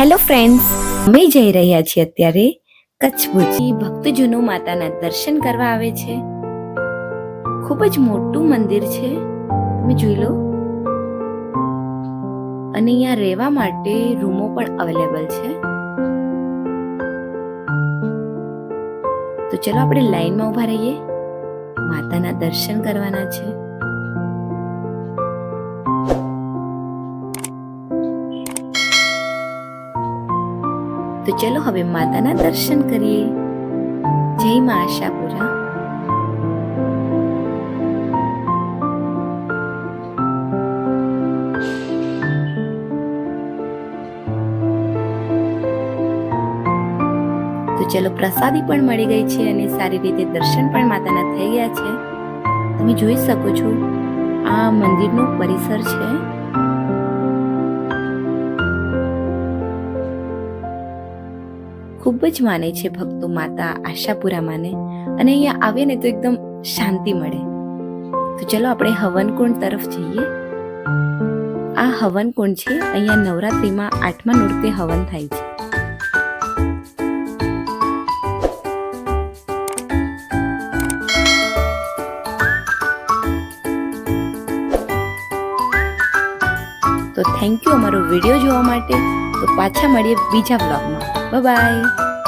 Hello friends અમે જઈ રહ્યા છીએ અત્યારે કચ્છ ભુજી ભક્તજનો માતાના દર્શન કરવા આવે છે. ખૂબ જ મોટું મંદિર છે. તમે જોઈ લો. અને અહીંયા રહેવા માટે રૂમો પણ અવેલેબલ છે. તો ચલો આપણે લાઈનમાં ઊભા રહીએ. માતાના દર્શન કરવાના છે. તો ચલો હવે માતાના દર્શન કરીએ. જય મા આશાપુરા. તો ચલો પ્રસાદી પણ મળી ગઈ છે અને સારી રીતે દર્શન પણ માતાના થઈ ગયા છે. તમે જોઈ શકો છો, આ મંદિરનું પરિસર છે. ખૂબ જ માને છે ભક્તો માતા આશાપુરા માને. અને અહીંયા આવે ને તો એકદમ શાંતિ મળે. તો ચલો આપણે હવનકુંડ તરફ જઈએ. આ હવનકુંડ છે, અહીંયા નવરાત્રિમાં આઠમા નૃત્ય હવન થાય છે. તો થેન્ક યુ અમારો વીડિયો જોવા માટે. તો પાછા મળીએ બીજા બ્લોગમાં 拜拜。